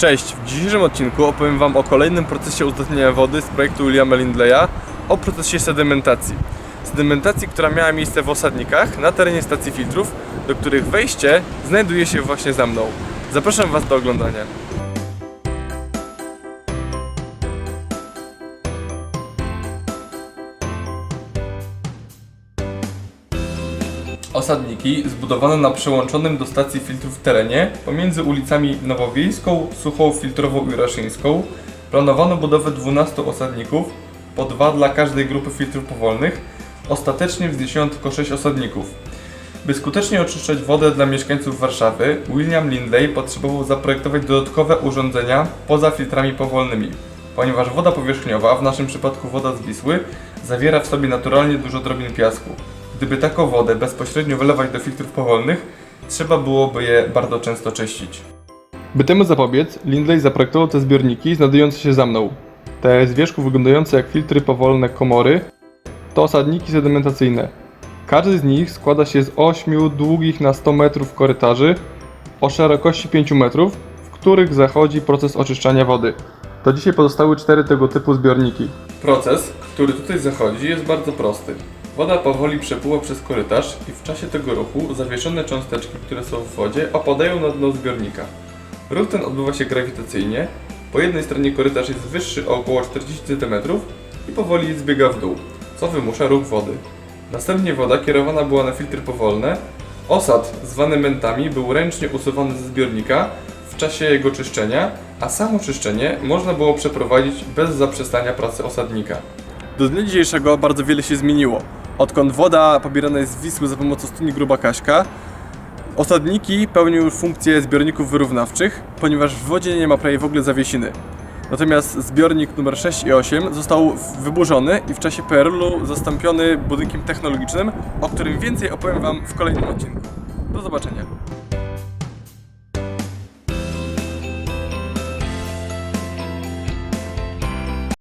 Cześć, w dzisiejszym odcinku opowiem Wam o kolejnym procesie uzdatniania wody z projektu Williama Lindleya, o procesie sedymentacji. Sedymentacji, która miała miejsce w osadnikach na terenie stacji filtrów, do których wejście znajduje się właśnie za mną. Zapraszam Was do oglądania. Osadniki zbudowane na przyłączonym do stacji filtrów terenie pomiędzy ulicami Nowowiejską, Suchą, Filtrową i Raszyńską planowano budowę 12 osadników, po dwa dla każdej grupy filtrów powolnych. Ostatecznie wzniesiono tylko 6 osadników. By skutecznie oczyszczać wodę dla mieszkańców Warszawy, William Lindley potrzebował zaprojektować dodatkowe urządzenia poza filtrami powolnymi, ponieważ woda powierzchniowa, w naszym przypadku woda z Wisły, zawiera w sobie naturalnie dużo drobin piasku. Gdyby taką wodę bezpośrednio wylewać do filtrów powolnych, trzeba byłoby je bardzo często czyścić. By temu zapobiec, Lindley zaprojektował te zbiorniki znajdujące się za mną. Te z wierzchu wyglądające jak filtry powolne komory to osadniki sedymentacyjne. Każdy z nich składa się z 8 długich na 100 metrów korytarzy o szerokości 5 metrów, w których zachodzi proces oczyszczania wody. Do dzisiaj pozostały cztery tego typu zbiorniki. Proces, który tutaj zachodzi, jest bardzo prosty. Woda powoli przepływa przez korytarz i w czasie tego ruchu zawieszone cząsteczki, które są w wodzie, opadają na dno zbiornika. Ruch ten odbywa się grawitacyjnie. Po jednej stronie korytarz jest wyższy o około 40 cm i powoli zbiega w dół, co wymusza ruch wody. Następnie woda kierowana była na filtry powolne. Osad, zwany mentami, był ręcznie usuwany ze zbiornika w czasie jego czyszczenia, a samo czyszczenie można było przeprowadzić bez zaprzestania pracy osadnika. Do dnia dzisiejszego bardzo wiele się zmieniło. Odkąd woda pobierana jest z Wisły za pomocą studni Gruba Kaśka, osadniki pełnią już funkcję zbiorników wyrównawczych, ponieważ w wodzie nie ma prawie w ogóle zawiesiny. Natomiast zbiornik numer 6 i 8 został wyburzony i w czasie PRL-u zastąpiony budynkiem technologicznym, o którym więcej opowiem Wam w kolejnym odcinku. Do zobaczenia.